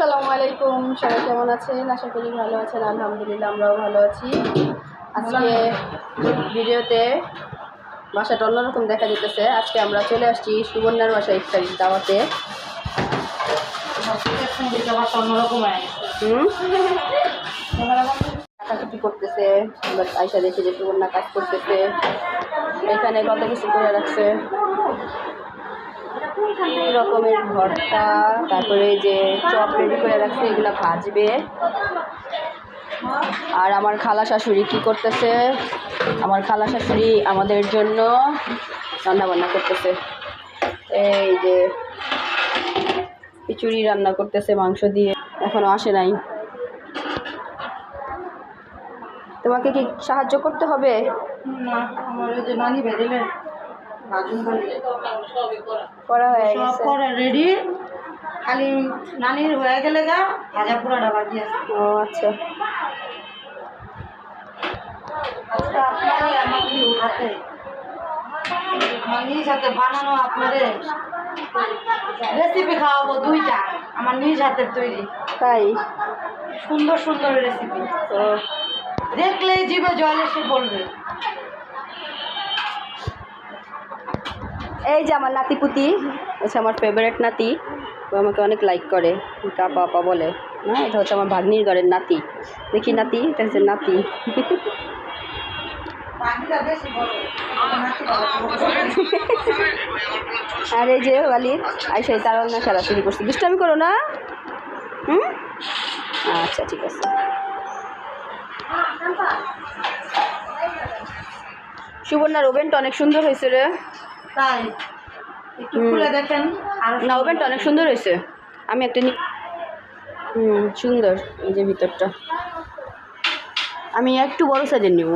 আসসালামু আলাইকুম, সবাই কেমন আছেন? আশা করি ভালো আছেন, আলহামদুলিল্লাহ আমরাও ভালো আছি। আজকে ভিডিওতে বাসাটা অন্যরকম দেখা যেতেছে আজকে আমরা চলে আসছি সুবর্ণার বাসা ইফতারির দাওয়াতে। করতেছে আয়সা দেখে যে সুবর্ণা কাজ করতেছে। এখানে কত কিছু করে রাখছে। রকমের ভর্তা, তারপরে যে চপ রেডি করে রাখছে, এগুলো ভাজবে। আর আমার খালা শাশুড়ি কি করতেছে? আমার খালা শাশুড়ি আমাদের জন্য রান্না বান্না করতেছে। এই যে খিচুড়ি রান্না করতেছে মাংস দিয়ে, এখনও আসে নাই। তোমাকে কি সাহায্য করতে হবে? না, আমার যে নানি বেরিলে। করা হয়ে সব করা রেডি খালি নানির হয়ে গেলে গা ভাজা পোড়াটা বাকি আছে। ও আচ্ছা। আজকে আপনারাই আমাকে আমার নিজ হাতে বানানো আপনাদের রেসিপি খাওয়াবো দুইটা আমার নিজ হাতের তৈরি। তাই? সুন্দর সুন্দর রেসিপি তো দেখলেই জিভে জল এসে পড়বে। এই যে আমার নাতি পুতি হচ্ছে আমার ফেভারেট নাতি, ও আমাকে অনেক লাইক করে কাপা আপা বলে। হ্যাঁ এটা হচ্ছে আমার ভাগ্নির ঘরের নাতি। দেখি নাতি, এটা হচ্ছে নাতি। আর এই যে ওয়ালিদ, আইসা তার না খেলা শুরু করছে। দুষ্টামি করো না। হুম? আচ্ছা ঠিক আছে। সুবর্ণার ওভেনটা অনেক সুন্দর হয়েছে রে। তাই একটু খুলে দেখেন আর না ওভেনটা অনেক সুন্দর হয়েছে। আমি একটা নি হুম সুন্দর এই যে ভিতরটা। আমি একটু বড় সাইজের নিব।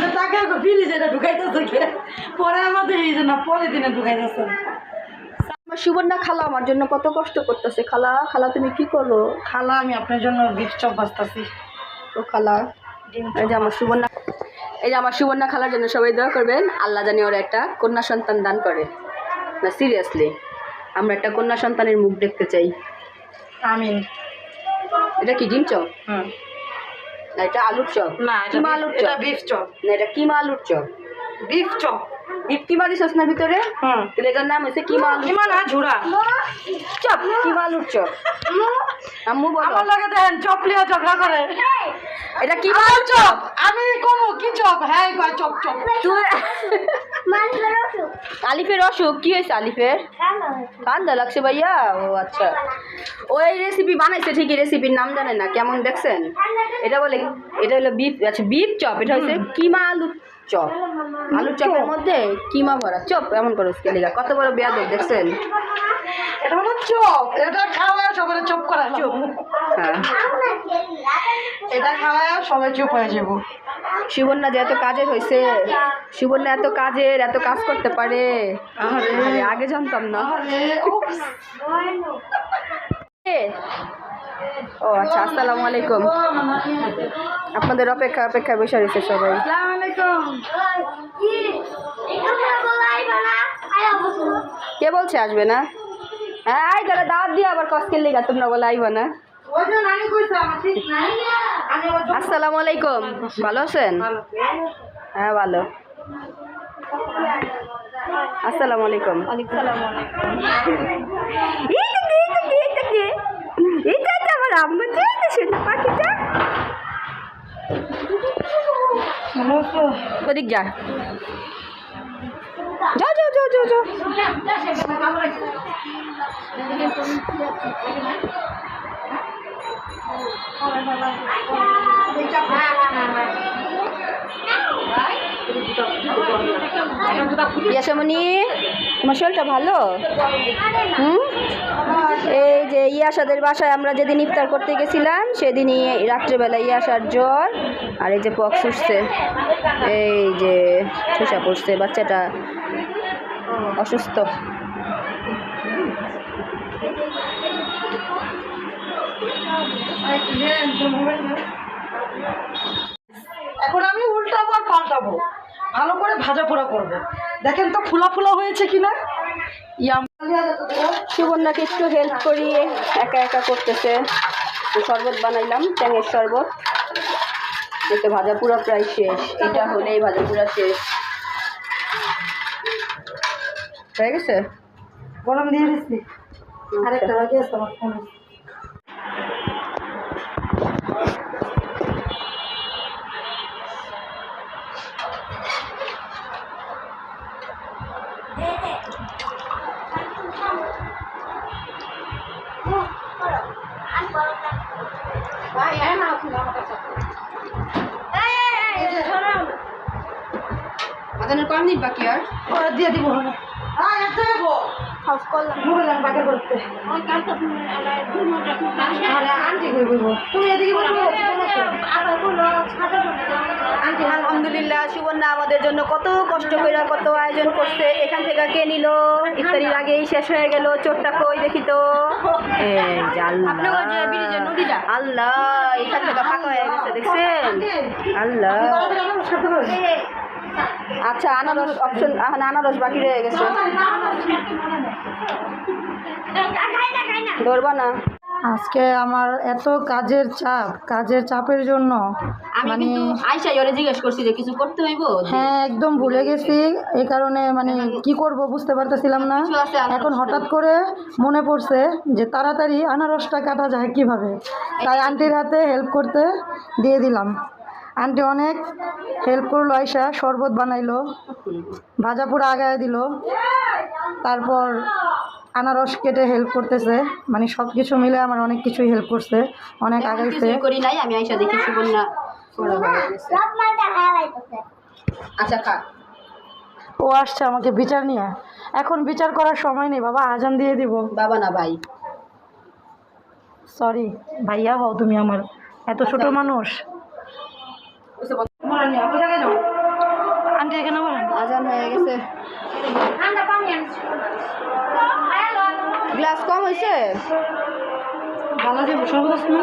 তো তাকে ফিরে ঢুকাইতেছে পরে আমাদের এই জন্য পরে দিনে ঢুকাইতেছে। আমার সুবর্ণা খালা আমার জন্য কত কষ্ট করতেছে। খালা খালা তুমি কি করো? খালা আমি আপনার জন্য বিফ চপ বাঁচতেছি ও খালা এই যে আমার সুবর্ণা এই যে আমার সুবর্ণা খালার জন্য সবাই দোয়া করবেন। আল্লাহ জানি ওরা একটা কন্যা সন্তান দান করে। না সিরিয়াসলি আমরা একটা কন্যা সন্তানের মুখ দেখতে চাই। আমিন। এটা কি ডিম চপ? না এটা আলুর চপ। না এটা কিমা আলুর চপ? Beef chop. না এটা কিমা আলুর চপ? Beef chop. কিমা দিছস না ভিতরে? হুম। তাহলে এটার নাম হয়েছে কিমা কিমা না ঝুড়া। চপ কিমা আলুর চপ আম্মু বলো। আমার লাগে দেন চপ লিয়া ঝগড়া করে। এটা কিমা আমার আলুর চপ আমি কোনো কি চপ? হ্যাঁ কয় চপ চপ। তুই আলিফের অসুখ? কি হয়েছে আলিফের? কান্দা লাগছে ভাইয়া? ও আচ্ছা। ওই রেসিপি বানাইছে ঠিকই রেসিপির নাম জানে না কেমন দেখছেন? এটা বলে এটা হলো বিফ আচ্ছা বিফ চপ এটা হচ্ছে কিমা আলু চপ। আলু চপের মধ্যে কিমা ভরা চপ এমন করো স্কেলিগা কত বড় বেয়াদব দেখছেন? এটা হলো চপ। এটা খাওয়ায় সবাই চপ করা চপ। হ্যাঁ। এটা খাওয়ায় সবাই চুপ হয়ে যাব। সুবর্ণা যে এত কাজের হয়েছে সুবর্ণা এত কাজের এত কাজ করতে পারে। আগে জানতাম না। ও আচ্ছা আসসালামু আলাইকুম। আপনাদের অপেক্ষা অপেক্ষা বসে রয়েছে সবাই। কে বলছে আসবে না? হ্যাঁ আই তাহলে দাওয়াত দিয়ে আবার কসকের লেগা তোমরা বলে আইব না। আসসালামু আলাইকুম ভালো আছেন? হ্যাঁ ভালো। আসসালামু আলাইকুম আমার আম্মা চেয়েছে পাখিটা। ভালো আছো? ওদিক যা যাও যাও যাও যাও যাও ইয়াসামণি তোমার শরীরটা ভালো? হুম? এই যে ইয়াসাদের বাসায় আমরা যেদিন ইফতার করতে গেছিলাম, সেদিনই রাত্রেবেলা ইয়াসার জ্বর, আর এই যে পক্স উঠছে। এই যে ঠোসা পড়ছে, বাচ্চাটা অসুস্থ। এখন আমি উল্টাবো আর পাল্টাবো। ভালো করে ভাজা পোড়া করব। দেখেন তো ফুলা ফুলা হয়েছে কিনা? সুবর্ণাকে একটু হেল্প করি একা একা করতেছে। শরবত বানাইলাম ট্যাঙের শরবত। এই তো ভাজা পুরো প্রায় শেষ। এটা হলেই ভাজা পুরা শেষ। হয়ে গেছে? গরম দিয়ে দিচ্ছি। আরেকটা বাকি আছে আমার ফোনে। আদানের কয় মিনিট বাকি আর ওরা দিয়ে দিব হ্যাঁ মোবাইল আমি বাকি করতে আন্টি তুমি এদিকে আন্টি আলহামদুলিল্লাহ সুবর্ণা আমাদের জন্য কত কষ্ট করে কত আয়োজন করছে এখান থেকে কে নিল ইফতারির আগেই শেষ হয়ে গেল চোরটা কই দেখি তো আল্লাহ এখান থেকে ফাঁকা হয়ে গেছে দেখছেন আল্লাহ আচ্ছা আনারস অপশন আনারস বাকি রয়ে গেছে। ধরবা না। আজকে আমার এত কাজের চাপ কাজের চাপের জন্য মানে কিন্তু ওরে জিজ্ঞেস করছি যে কিছু করতে হইব? হ্যাঁ একদম ভুলে গেছি। এই কারণে মানে কি করব বুঝতে পারতেছিলাম না। এখন হঠাৎ করে মনে পড়ছে যে তাড়াতাড়ি আনারসটা কাটা যায় কীভাবে। তাই আন্টির হাতে হেল্প করতে দিয়ে দিলাম। আন্টি অনেক হেল্প করল আয়সা শরবত বানাইলো ভাজা পুরা আগায় দিল তারপর আনারস কেটে হেল্প করতেছে মানে সব কিছু মিলে আমার অনেক কিছুই হেল্প করছে অনেক আগাইছে। করি নাই আমি আইসা দেখি। আচ্ছা ও আসছে আমাকে বিচার নিয়ে। এখন বিচার করার সময় নেই বাবা আজান দিয়ে দিব। বাবা না ভাই। সরি ভাইয়া হও তুমি আমার। এত ছোট মানুষ। আন্টি এখানে বলেন আজান হয়ে গেছে গ্লাস কম হয়েছে ভালো যে সর্বত আছে না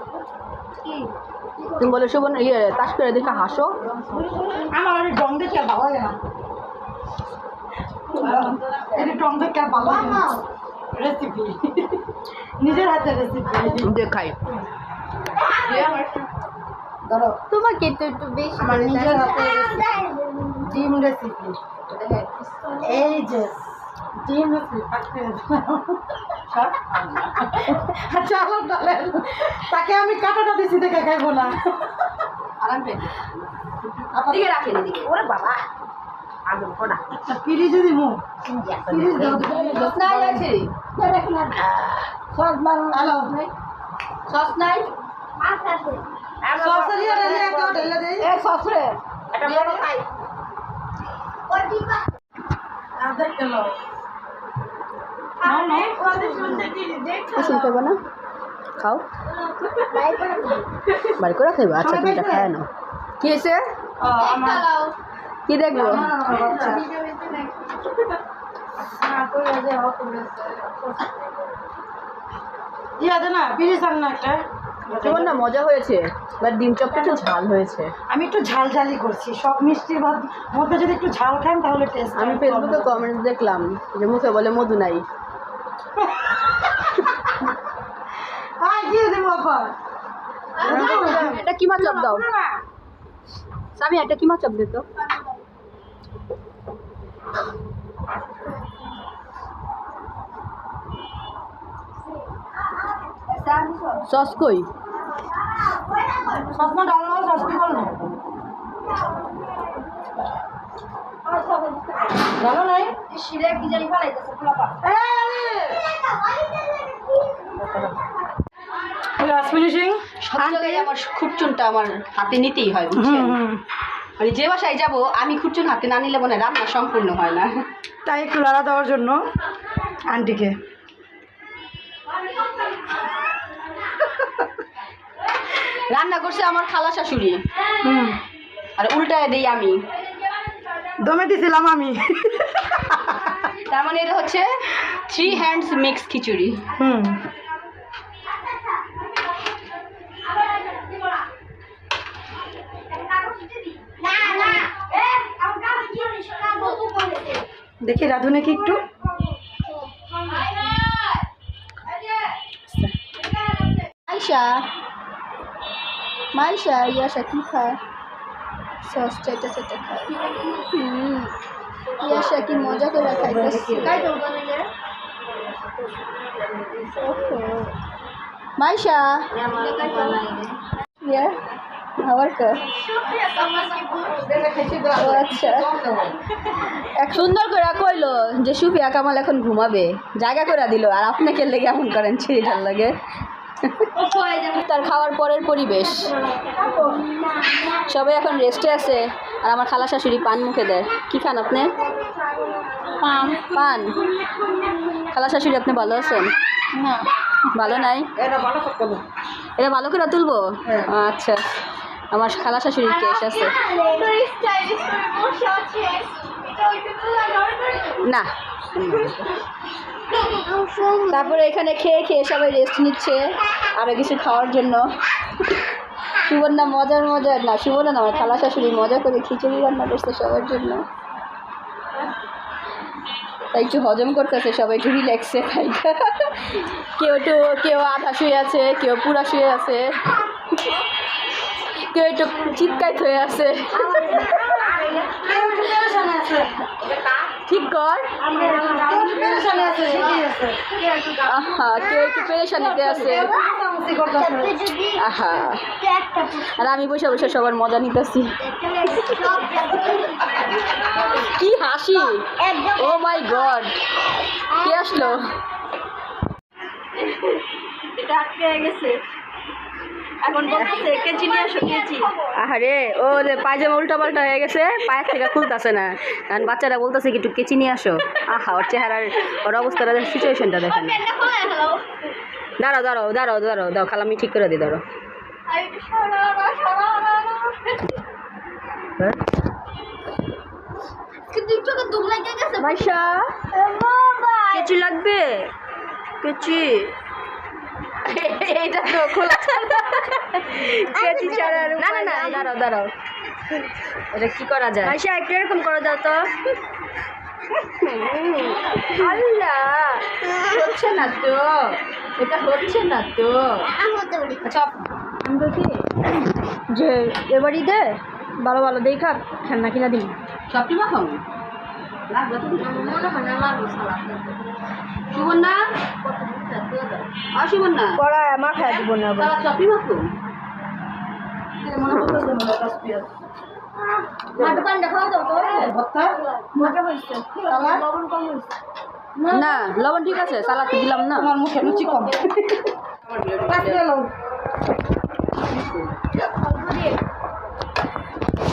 তুমি বলো সুবর্ণা ইয়ে তাস করে দেখে হাসো। আমার ডং দেখতে আর ভালো লাগে না। ডং দেখতে ভালো রেসিপি নিজের হাতে রেসিপি দেখাই। ধরো। তোমাকে তো একটু বেশি আমার নিজের হাতে ডিম রেসিপি এই যে ডিম রেসিপি আচ্ছা ডালেন তাকে আমি কাটাটা দিছি দেখে খাইবো না। দিকে রাখেন এদিকে। ওরে বাবা আগুন কোনা পিড়ি যদি মু। পিড়ি দাও নাই আছে। হ্যালো। সস নাই সসরি আর এলে একটা ঢেলে দেই। এ সস রে এটা বড় খাই আধা কিলো না? খাও। বাড়ি করে খাইবা? আচ্ছা তুমি এটা খায় নাও। কি হয়েছে? কি দেখব? না মজা হয়েছে বাট ডিম চপটা একটু ঝাল হয়েছে। আমি একটু ঝাল ঝালই করছি সব মিষ্টির ভাত মধ্যে যদি একটু ঝাল খান তাহলে টেস্ট আমি ফেসবুকে কমেন্টস দেখলাম যে মুখে বলে মধু নাই। হ্যাঁ কিমা চপ দাও? একটা কিমা চপ দে তো সস কই? সসমা ডাল বলো ভালো নাই? লাস্ট ফিনিশিং সব জায়গায় আমার খুঁটচুনটা আমার হাতে নিতেই হয় বুঝছেন? মানে যে বাসায় যাব আমি খুঁটচুন হাতে না নিলে মনে রান্না সম্পূর্ণ হয় না। তাই একটু লাড়া দেওয়ার জন্য আন্টিকে। রান্না করছে আমার খালা শাশুড়ি। আর উল্টায় দিই আমি। দমে দিছিলাম আমি। তার মানে এটা হচ্ছে থ্রি হ্যান্ডস মিক্স খিচুড়ি। হুম। দেখি রাধুনে কি একটু? মাইশা মাইশা ইয়াশা কি খায়? সস চেটে চেটে খায়। হুম। কি মজা করে মাইশা। আচ্ছা। এক সুন্দর করে কইলো যে সুফিয়া কামাল এখন ঘুমাবে। জায়গা করে দিল। আর আপনাকে লেগে এমন করেন ছিঁড়িটার লাগে। তার খাওয়ার পরের পরিবেশ। সবাই এখন রেস্টে আছে আর আমার খালা শাশুড়ি পান মুখে দেয়। কি খান আপনি? পান। পান? খালা শাশুড়ি আপনি ভালো আছেন? না। ভালো নাই? ভালো এটা ভালো করে তুলবো? হ্যাঁ। আচ্ছা আমার খালা শাশুড়ির কেস আছে। না। তারপরে এখানে খেয়ে খেয়ে সবাই রেস্ট নিচ্ছে আরও কিছু খাওয়ার জন্য সুবর্ণা মজার মজার না সুবর্ণা না আমার খালা শাশুড়ি মজা করে খিচুড়ি রান্না করছে সবার জন্য তাই একটু হজম করতেছে সবাই একটু রিল্যাক্সে খাই কেউ একটু কেউ আধা শুয়ে আছে কেউ পুরা শুয়ে আছে কেউ একটু চিৎকার হয়ে আছে ঠিক কর। কেউ একটু পেরেশানিতে আর আমি বসে বসে সবার মজা নিতেছি। কি হাসি। ও মাই গড। কে আসলো? গেছে। এখন বলতেছে আহারে, ও পায়জামা হয়ে গেছে, পায়ের থেকে না। কারণ বাচ্চারা কি কেচি নিয়ে আসো? আহা, ওর চেহারার, ওর অবস্থাটা দেখেন দাও খালা আমি ঠিক করে কেচি লাগবে? কেচি? এটা তো খোলা। কেচি ছাড়া না না না দাঁড়াও দাঁড়াও। এটা কি করা যায়? মাইশা একটু এরকম করে দাও তো। আল্লাহ হচ্ছে না তো। এটা হচ্ছে না তো। আচ্ছা আমি বলছি যে এবার ঈদে ভালো ভালো দেখা খেলনা কিনা দিই। সবটি মাখাও লাগবে তো দিব না তারা চপি মাখো? মাটু পান দেখাও দাও তো। ভর্তা? মজা হয়েছে লবণ কম হয়েছে। না। লবণ ঠিক আছে সালাদ দিলাম না। তোমার মুখে রুচি কম।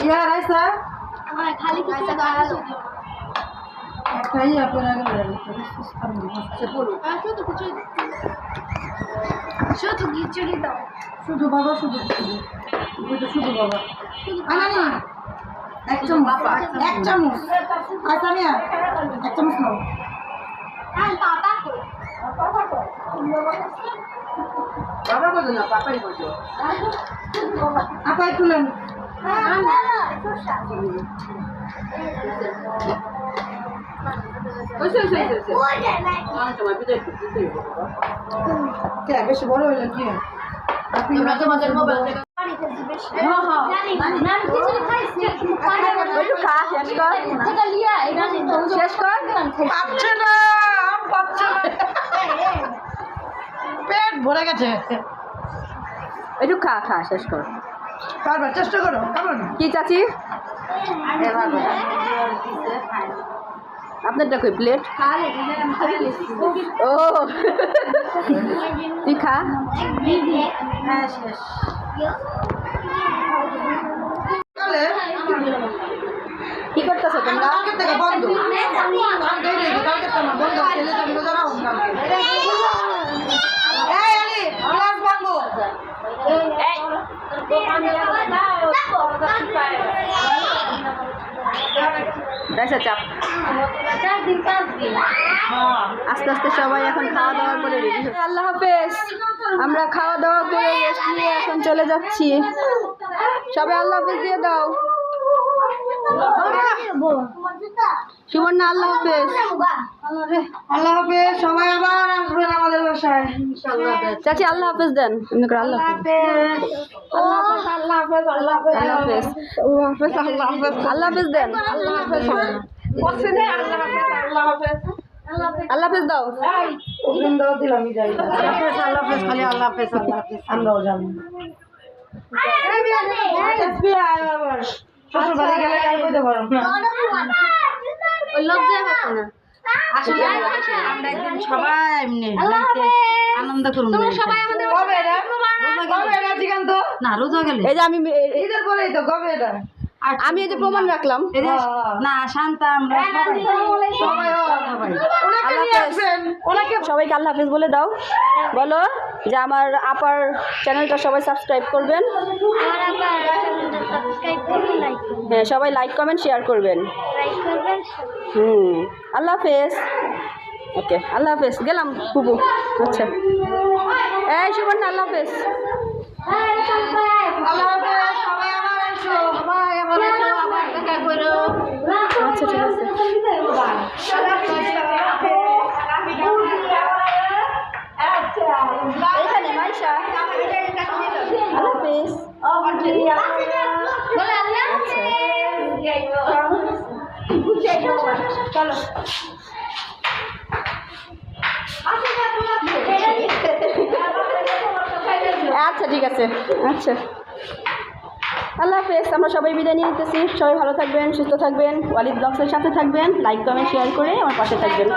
ইয়া রাইসা? আমার খালি কিছু ইয়া করে গেল শুধু খিচুড়ি দাও। শুধু বাবা শুধু শুধু বাবা। আনানি এক চামচ। এক চামচ। আচ্ছা মিয়া এক চামচ নাও। আর পাপা কই? আপাই তুলেন বেশি বড় কি? শেষ কর। শেষ পাচ্ছে না পাচ্ছে পেট ভরে গেছে। একটু খা খা শেষ কর। পারবার চেষ্টা করো কেমন কি চাচি? আপনারটা কই প্লেট ও তুই খা কি করতেছো তোমরা বন্ধ কালকে রেখে কালকে তো আমার বন্ধ ছেলে তো আমরা জানাও কালকে এই আলি গ্লাস ভাঙবো দেখো চাপ আস্তে আস্তে সবাই এখন খাওয়া দাওয়া করে আল্লাহ হাফেজ। আমরা খাওয়া দাওয়া করে রেস্ট এখন চলে যাচ্ছি। সবাই আল্লাহ হাফেজ দিয়ে দাও। সুবর্ণা আল্লাহ হাফেজ। আল্লাহ হাফেজ সবাই আবার আসবেন আমাদের বাসায়। চাচি আল্লাহ হাফেজ দেন। এমনি করে আল্লাহ হাফেজ। আল্লাহ হাফেজ আল্লাহ হাফেজ আল্লাহ হাফেজ। দেন। আল্লাহ হাফেজ দাও। বৃন্দাও দিলামই যাই আল্লাহ হাফেজ দাও আল্লাহ হাফেজ খালি আল্লাহ হাফেজ আল্লাহ হাফেজ। আমরাও যাব শ্বশুর বাড়ি গেলে পারো না। লজ্জা হচ্ছে না। আসলে আমরা একদিন সবাই এমনি আনন্দ করুন সবাই আমাদের কবে এটা? কবে এটা জিগান তো না রোজা গেলে। এই যে আমি এ- এ- ঈদের পরেই তো কবে এটা? আমি এই যে প্রমাণ রাখলাম। না শান্তা আমরা সবাই। সবাই ওনাকে আল্লাহ নিয়ে হাফেজ। আসবেন। ওনাকে সবাইকে আল্লাহ হাফেজ বলে দাও। বলো। যে আমার আপার চ্যানেলটা সবাই সাবস্ক্রাইব করবেন। হ্যাঁ সবাই লাইক কমেন্ট শেয়ার করবেন। হুম আল্লাহ হাফেজ। ওকে আল্লাহ হাফেজ। গেলাম পুপু আচ্ছা। এই সুবর্ণা আল্লাহ হাফেজ। আচ্ছা ঠিক আছে। এইখানে মাইশা আল্লাহ হাফেজ চলো আচ্ছা ঠিক আছে। আচ্ছা। আল্লাহ হাফেজ, আমরা সবাই বিদায় নিয়ে নিতেছি। সবাই ভালো থাকবেন, সুস্থ থাকবেন। ওয়ালিদ ব্লগসের সাথে থাকবেন। লাইক, কমেন্ট, শেয়ার করে আমার পাশে থাকবেন।